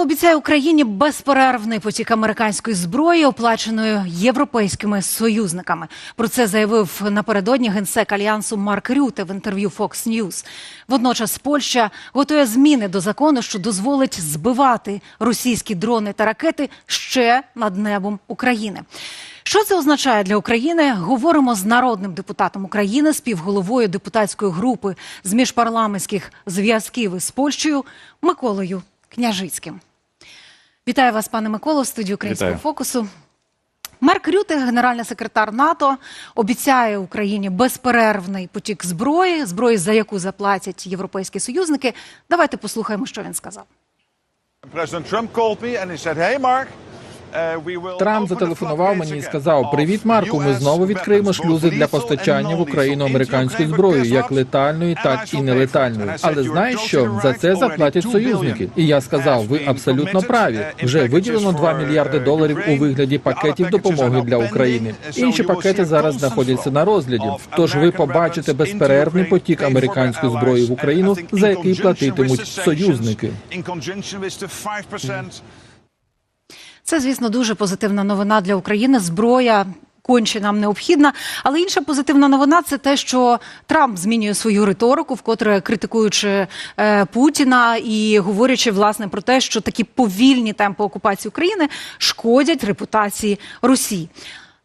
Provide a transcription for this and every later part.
Обіцяє Україні безперервний потік американської зброї, оплаченої європейськими союзниками. Про це заявив напередодні генсек альянсу Марк Рюте в інтерв'ю Fox News. Водночас Польща готує зміни до закону, що дозволить збивати російські дрони та ракети ще над небом України. Що це означає для України? Говоримо з народним депутатом України, співголовою депутатської групи з міжпарламентських зв'язків із Польщею Миколою Княжицьким. Вітаю вас, пане Миколо, в студії Українського Вітаю. фокусу. Марк Рюте, генеральний секретар НАТО, обіцяє Україні безперервний потік зброї, зброї, за яку заплатять європейські союзники. Давайте послухаємо, що він сказав. President Trump called me and he said, "Hey Mark, Трамп зателефонував мені і сказав: Привіт, Марку. Ми знову відкриємо шлюзи для постачання в Україну американської зброї, як летальної, так і нелетальної. Але знаєш що за це заплатять союзники? І я сказав, ви абсолютно праві. Вже виділено 2 мільярди доларів у вигляді пакетів допомоги для України. Інші пакети зараз знаходяться на розгляді. Тож ви побачите безперервний потік американської зброї в Україну, за який платитимуть союзники. Це, звісно, дуже позитивна новина для України. Зброя. Конче нам необхідна, але інша позитивна новина це те, що Трамп змінює свою риторику, вкотре критикуючи е, Путіна і говорячи власне про те, що такі повільні темпи окупації України шкодять репутації Росії.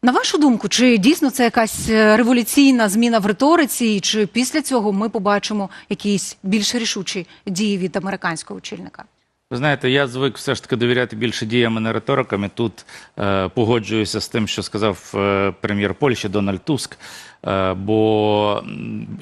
На вашу думку, чи дійсно це якась е, революційна зміна в риториці, чи після цього ми побачимо якісь більш рішучі дії від американського очільника? Ви знаєте, я звик все ж таки довіряти більше діям, а не риторикам. Тут е, погоджуюся з тим, що сказав е, прем'єр Польщі Дональд Туск. Е, бо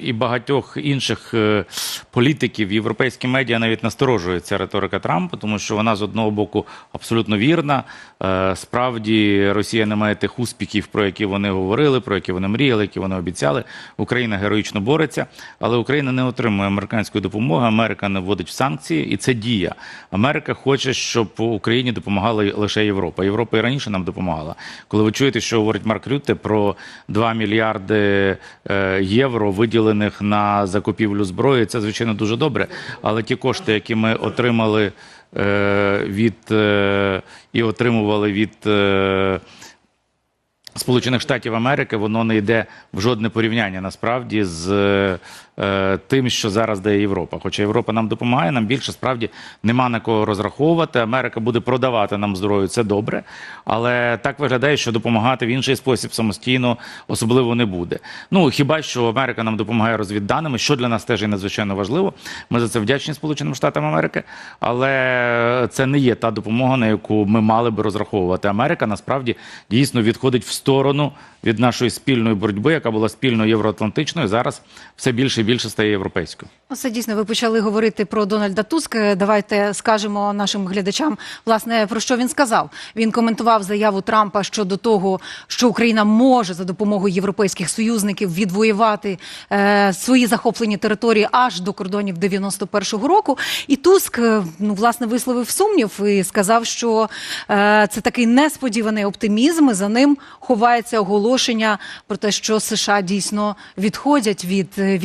і багатьох інших е, політиків європейські медіа навіть насторожується риторика Трампа, тому що вона з одного боку абсолютно вірна. Е, справді Росія не має тих успіхів, про які вони говорили, про які вони мріяли, які вони обіцяли. Україна героїчно бореться, але Україна не отримує американської допомоги. Америка не вводить в санкції, і це дія. Америка хоче, щоб Україні допомагала лише Європа. Європа і раніше нам допомагала. Коли ви чуєте, що говорить Марк Рютте про 2 мільярди євро, виділених на закупівлю зброї, це звичайно дуже добре. Але ті кошти, які ми отримали е, від е, і отримували від. е, Сполучених Штатів Америки воно не йде в жодне порівняння насправді з е, тим, що зараз дає Європа. Хоча Європа нам допомагає, нам більше справді нема на кого розраховувати. Америка буде продавати нам зброю, це добре. Але так виглядає, що допомагати в інший спосіб самостійно особливо не буде. Ну хіба що Америка нам допомагає розвідданими, що для нас теж є надзвичайно важливо. Ми за це вдячні Сполученим Штатам Америки, але це не є та допомога, на яку ми мали би розраховувати. Америка насправді дійсно відходить в сторону від нашої спільної боротьби, яка була спільно євроатлантичною. Зараз все більше і більше стає європейською. Ну, Це дійсно ви почали говорити про Дональда Туска. Давайте скажемо нашим глядачам, власне, про що він сказав. Він коментував заяву Трампа щодо того, що Україна може за допомогою європейських союзників відвоювати е, свої захоплені території аж до кордонів 91-го року. І Туск е, ну власне висловив сумнів і сказав, що е, це такий несподіваний оптимізм. і За ним ховається оголошення про те, що США дійсно відходять від е,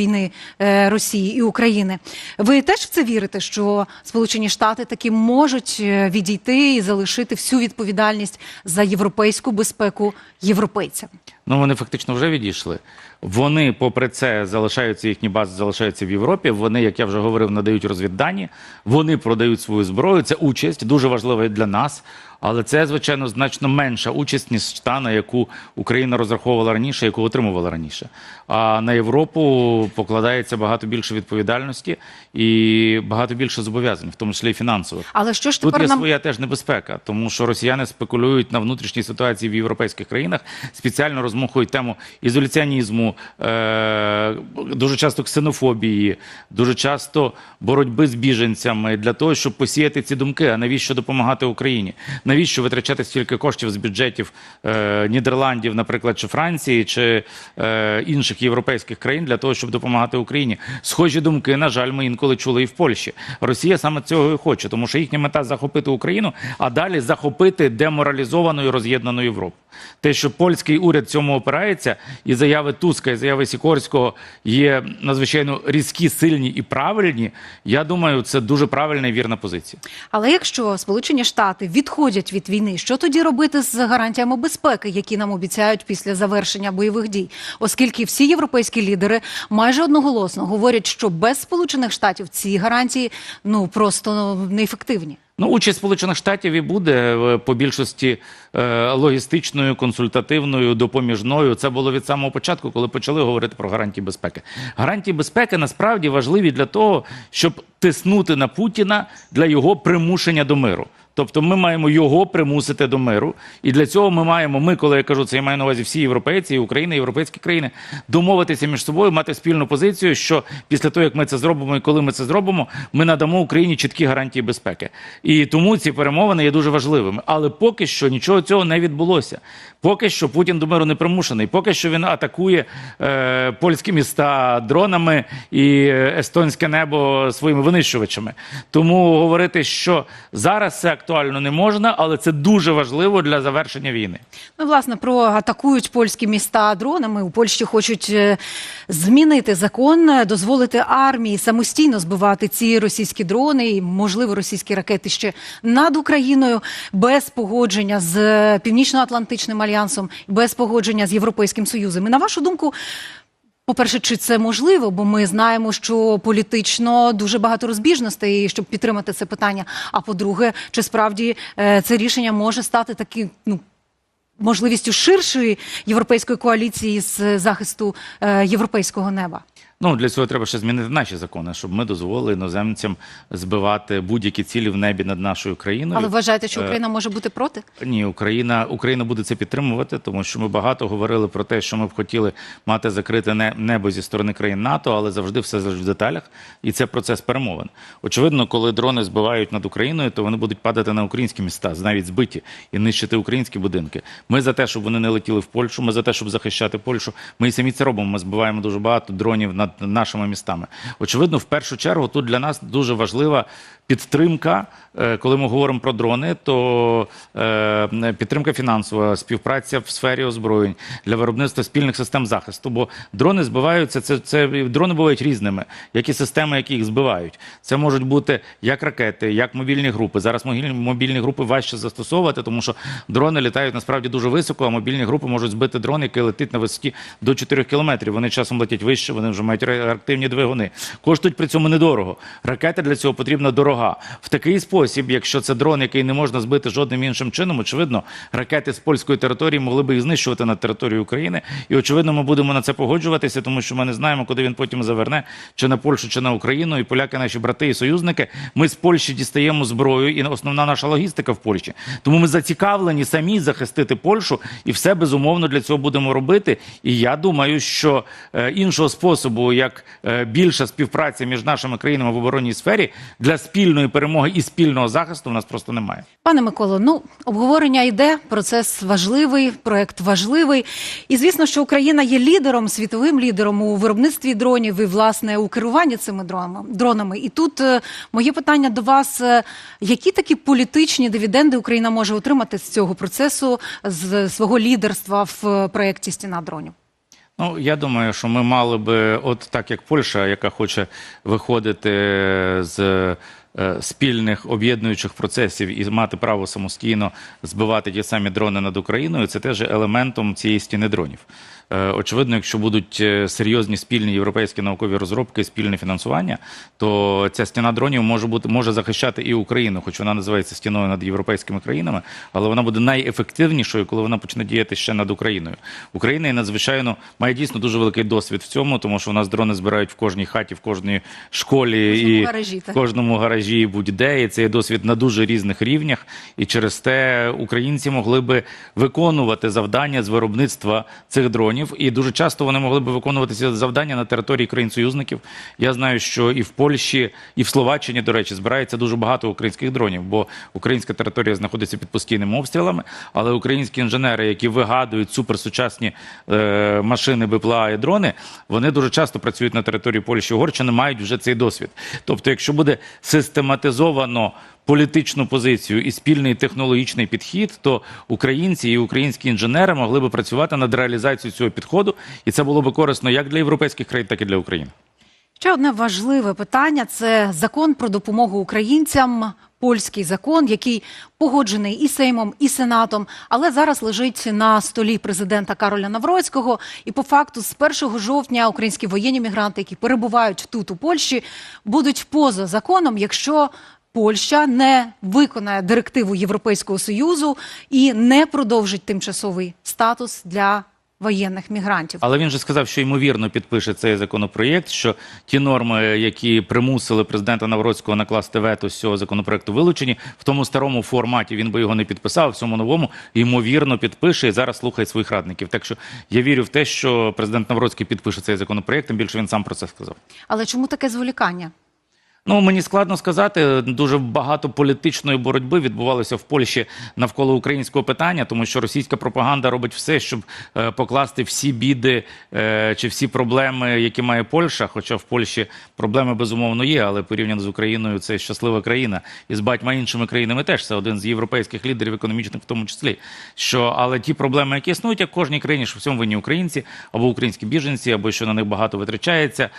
е, Росії і України. Ви теж в це вірите, що Сполучені Штати таки можуть е, відійти і залишити всю відповідальність за європейську безпеку європейцям? Ну вони фактично вже відійшли. Вони, попри це, залишаються їхні бази, залишаються в Європі. Вони, як я вже говорив, надають розвіддані. Вони продають свою зброю. Це участь дуже важлива і для нас. Але це, звичайно, значно менша участь, ніж та, на яку Україна розраховувала раніше, яку отримувала раніше. А на Європу покладається багато більше відповідальності і багато більше зобов'язань, в тому числі і фінансових. Але що ж Тут є нам своя теж небезпека, тому що росіяни спекулюють на внутрішній ситуації в європейських країнах, спеціально розмухують тему ізоляціонізму, е- дуже часто ксенофобії, дуже часто боротьби з біженцями для того, щоб посіяти ці думки. А навіщо допомагати Україні? Навіщо витрачати стільки коштів з бюджетів е- Нідерландів, наприклад, чи Франції, чи е- інших європейських країн для того, щоб допомагати Україні? Схожі думки, на жаль, ми інколи чули і в Польщі. Росія саме цього і хоче, тому що їхня мета захопити Україну, а далі захопити деморалізовану і роз'єднану Європу. Те, що польський уряд цьому цьому опирається, і заяви Туска, і заяви Сікорського є надзвичайно різкі, сильні і правильні. Я думаю, це дуже правильна і вірна позиція. Але якщо Сполучені Штати відходять від війни, що тоді робити з гарантіями безпеки, які нам обіцяють після завершення бойових дій? Оскільки всі європейські лідери майже одноголосно говорять, що без Сполучених Штатів ці гарантії ну просто неефективні. Ну, участь Сполучених Штатів і буде е, по більшості е, логістичною, консультативною, допоміжною. Це було від самого початку, коли почали говорити про гарантії безпеки. Гарантії безпеки насправді важливі для того, щоб тиснути на Путіна для його примушення до миру. Тобто ми маємо його примусити до миру, і для цього ми маємо. Ми, коли я кажу це, я маю на увазі всі європейці, і Україна, і європейські країни, домовитися між собою, мати спільну позицію, що після того, як ми це зробимо, і коли ми це зробимо, ми надамо Україні чіткі гарантії безпеки. І тому ці перемовини є дуже важливими. Але поки що нічого цього не відбулося. Поки що Путін до миру не примушений. Поки що він атакує е, польські міста дронами і е, естонське небо своїми винищувачами. Тому говорити, що зараз це актуально не можна, але це дуже важливо для завершення війни. Ну, власне, про атакують польські міста дронами. У Польщі хочуть е, змінити закон, е, дозволити армії самостійно збивати ці російські дрони і, можливо, російські ракети ще над Україною без погодження з е, Північно-Атлантичним альянсом, без погодження з Європейським Союзом. І на вашу думку. По-перше, чи це можливо? Бо ми знаємо, що політично дуже багато розбіжностей, щоб підтримати це питання. А по-друге, чи справді е, це рішення може стати таким ну можливістю ширшої європейської коаліції з захисту е, європейського неба? Ну для цього треба ще змінити наші закони, щоб ми дозволили іноземцям збивати будь-які цілі в небі над нашою країною. Але вважаєте, що Е, Україна може бути проти? Ні, Україна Україна буде це підтримувати, тому що ми багато говорили про те, що ми б хотіли мати закрите не- небо зі сторони країн НАТО, але завжди все залежить в деталях, і це процес перемовин. Очевидно, коли дрони збивають над Україною, то вони будуть падати на українські міста, навіть збиті, і нищити українські будинки. Ми за те, щоб вони не летіли в Польщу. Ми за те, щоб захищати Польщу. Ми і самі це робимо. Ми збиваємо дуже багато дронів над нашими містами. Очевидно, в першу чергу тут для нас дуже важлива підтримка. Е, Коли ми говоримо про дрони, то е, підтримка фінансова, співпраця в сфері озброєнь для виробництва спільних систем захисту. Бо дрони збиваються, це, це дрони бувають різними, як і системи, які їх збивають. Це можуть бути як ракети, як мобільні групи. Зараз мобільні, групи важче застосовувати, тому що дрони літають насправді дуже високо, а мобільні групи можуть збити дрон, який летить на висоті до 4 кілометрів. Вони часом летять вище, вони вже мають реактивні двигуни. Коштують при цьому недорого. Ракета для цього потрібна дорога. В такий спосіб, якщо це дрон, який не можна збити жодним іншим чином, очевидно, ракети з польської території могли би їх знищувати на території України. І очевидно, ми будемо на це погоджуватися, тому що ми не знаємо, куди він потім заверне, чи на Польщу, чи на Україну. І поляки, наші брати і союзники. Ми з Польщі дістаємо зброю, і основна наша логістика в Польщі. Тому ми зацікавлені самі захистити Польщу, і все безумовно для цього будемо робити. І я думаю, що е, іншого способу, як е, більша співпраця між нашими країнами в оборонній сфері для спільної перемоги і спільного захисту, в нас просто немає. Пане Миколо, ну обговорення йде, процес важливий, проект важливий. І звісно, що Україна є лідером, світовим лідером у виробництві дронів і власне у керуванні цими дронами. І тут е, моє питання до вас: е, які такі політичні дивіденди Україна може отримати з цього процесу, з свого лідерства в е, проєкті Стіна дронів? Ну, я думаю, що ми мали би, от так як Польща, яка хоче виходити з спільних об'єднуючих процесів і мати право самостійно збивати ті самі дрони над Україною, це теж елементом цієї стіни дронів. Е, Очевидно, якщо будуть е, серйозні спільні європейські наукові розробки, спільне фінансування, то ця стіна дронів може бути може захищати і Україну, хоч вона називається стіною над європейськими країнами, але вона буде найефективнішою, коли вона почне діяти ще над Україною. Україна є надзвичайно має дійсно дуже великий досвід в цьому, тому що у нас дрони збирають в кожній хаті, в кожній школі В і гаражі, в кожному гаражі, будь-де. І це є досвід на дуже різних рівнях. І через те українці могли би виконувати завдання з виробництва цих дронів. І дуже часто вони могли би виконувати ці завдання на території країн-союзників. Я знаю, що і в Польщі, і в Словаччині, до речі, збирається дуже багато українських дронів, бо українська територія знаходиться під постійними обстрілами. Але українські інженери, які вигадують суперсучасні е, машини, БПЛА і дрони, вони дуже часто працюють на території Польщі Угорщини, мають вже цей досвід. Тобто, якщо буде систематизовано політичну позицію і спільний технологічний підхід, то українці і українські інженери могли би працювати над реалізацією цього підходу, і це було би корисно як для європейських країн, так і для України. Ще одне важливе питання це закон про допомогу українцям. Польський закон, який погоджений і Сеймом, і Сенатом, але зараз лежить на столі президента Кароля Навроцького. І по факту, з 1 жовтня українські воєнні мігранти, які перебувають тут у Польщі, будуть поза законом, якщо Польща не виконає директиву Європейського союзу і не продовжить тимчасовий статус для воєнних мігрантів. Але він же сказав, що ймовірно підпише цей законопроєкт, що ті норми, які примусили президента Навроцького накласти вето з цього законопроекту, вилучені в тому старому форматі. Він би його не підписав. В цьому новому ймовірно підпише і зараз слухає своїх радників. Так що я вірю в те, що президент Навроцький підпише цей законопроєкт. Тим більше він сам про це сказав. Але чому таке зволікання? Ну мені складно сказати. Дуже багато політичної боротьби відбувалося в Польщі навколо українського питання, тому що російська пропаганда робить все, щоб е, покласти всі біди е, чи всі проблеми, які має Польща. Хоча в Польщі проблеми безумовно є, але порівняно з Україною це щаслива країна, і з багатьма іншими країнами теж це один з європейських лідерів економічних, в тому числі. Що але ті проблеми, які існують, як в кожній країні, що в цьому винні українці або українські біженці, або що на них багато витрачається, е,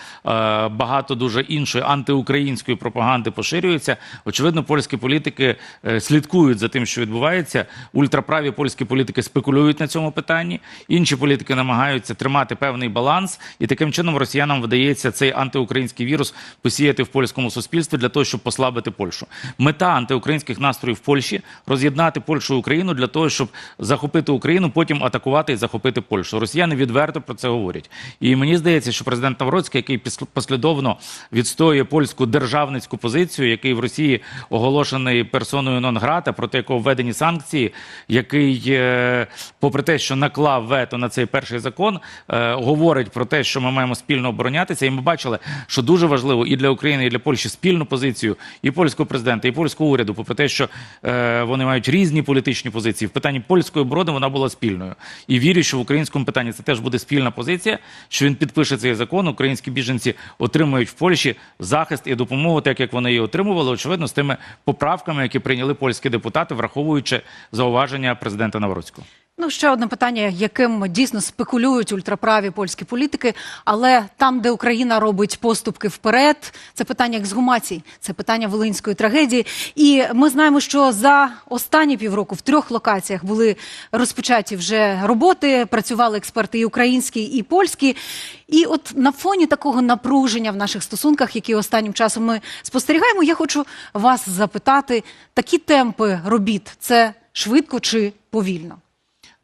багато дуже іншої антиукраїнської пропаганди поширюється. Очевидно, польські політики е, слідкують за тим, що відбувається. Ультраправі польські політики спекулюють на цьому питанні. Інші політики намагаються тримати певний баланс, і таким чином росіянам вдається цей антиукраїнський вірус посіяти в польському суспільстві для того, щоб послабити Польщу. Мета антиукраїнських настроїв в Польщі роз'єднати Польщу і Україну для того, щоб захопити Україну, потім атакувати і захопити Польщу. Росіяни відверто про це говорять. І мені здається, що президент Навроцький, який послідовно відстоює польську державницьку позицію, який в Росії оголошений персоною нон-грата, проти якого введені санкції, який, е, попри те, що наклав вето на цей перший закон, е, говорить про те, що ми маємо спільно оборонятися. І ми бачили, що дуже важливо і для України, і для Польщі спільну позицію і польського президента, і польського уряду, попри те, що е, вони мають різні політичні позиції. В питанні польської оборони вона була спільною. І вірю, що в українському питанні це теж буде спільна позиція, що він підпише цей закон. Українські біженці отримають в Польщі захист і допомогу, так як вони її отримували, очевидно, з тими поправками, які прийняли польські депутати, враховуючи зауваження президента Навроцького. Ну, ще одне питання, яким дійсно спекулюють ультраправі польські політики, але там, де Україна робить поступки вперед, це питання ексгумації, це питання волинської трагедії. І ми знаємо, що за останні півроку в трьох локаціях були розпочаті вже роботи, працювали експерти і українські, і польські. І от на фоні такого напруження в наших стосунках, які останнім часом ми спостерігаємо, я хочу вас запитати: такі темпи робіт це швидко чи повільно?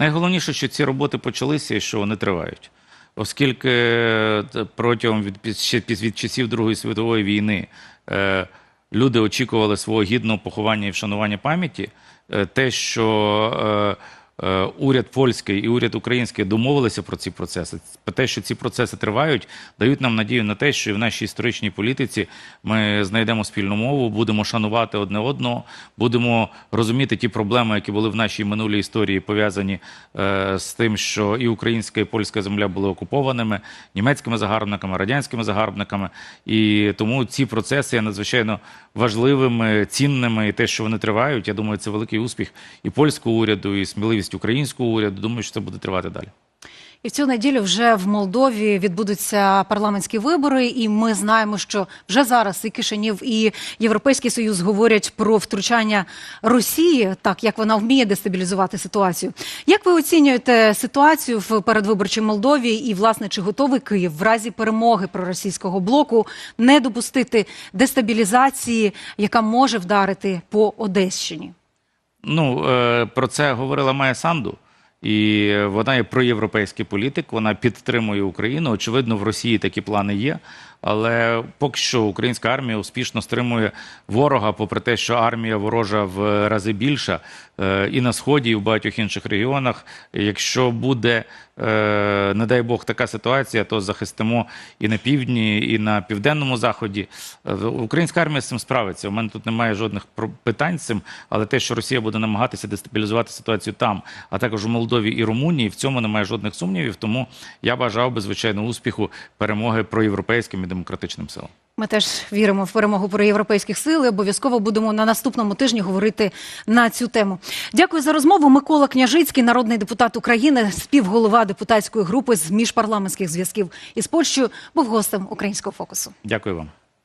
Найголовніше, що ці роботи почалися і що вони тривають. Оскільки е, протягом від, ще від часів Другої світової війни е, люди очікували свого гідного поховання і вшанування пам'яті, е, те, що е, уряд польський і уряд український домовилися про ці процеси, про те, що ці процеси тривають, дають нам надію на те, що і в нашій історичній політиці ми знайдемо спільну мову, будемо шанувати одне одного, будемо розуміти ті проблеми, які були в нашій минулій історії, пов'язані е, з тим, що і українська, і польська земля були окупованими німецькими загарбниками, радянськими загарбниками. І тому ці процеси є надзвичайно важливими, цінними, і те, що вони тривають, я думаю, це великий успіх і польського уряду, і сміливість українського уряду. Думаю, що це буде тривати далі. І в цю неділю вже в Молдові відбудуться парламентські вибори, і ми знаємо, що вже зараз і Кишинів, і Європейський Союз говорять про втручання Росії, так як вона вміє дестабілізувати ситуацію. Як ви оцінюєте ситуацію в передвиборчій Молдові? І власне чи готовий Київ в разі перемоги проросійського блоку не допустити дестабілізації, яка може вдарити по Одещині? Ну, е, про це говорила Майя Санду. І вона є проєвропейський політик, вона підтримує Україну. Очевидно, в Росії такі плани є. Але поки що українська армія успішно стримує ворога, попри те, що армія ворожа в рази більша е, і на сході, і в багатьох інших регіонах. Якщо буде, не дай Бог, така ситуація, то захистимо і на півдні, і на південному заході. Е, Українська армія з цим справиться. У мене тут немає жодних питань з цим, але те, що Росія буде намагатися дестабілізувати ситуацію там, а також у Молдові і Румунії, в цьому немає жодних сумнівів. Тому я бажав би звичайно успіху перемоги проєвропейським і демократичним силам. Ми теж віримо в перемогу про європейських сил. і Обов'язково будемо на наступному тижні говорити на цю тему. Дякую за розмову. Микола Княжицький, народний депутат України, співголова депутатської групи з міжпарламентських зв'язків із Польщею, був гостем українського фокусу. Дякую вам.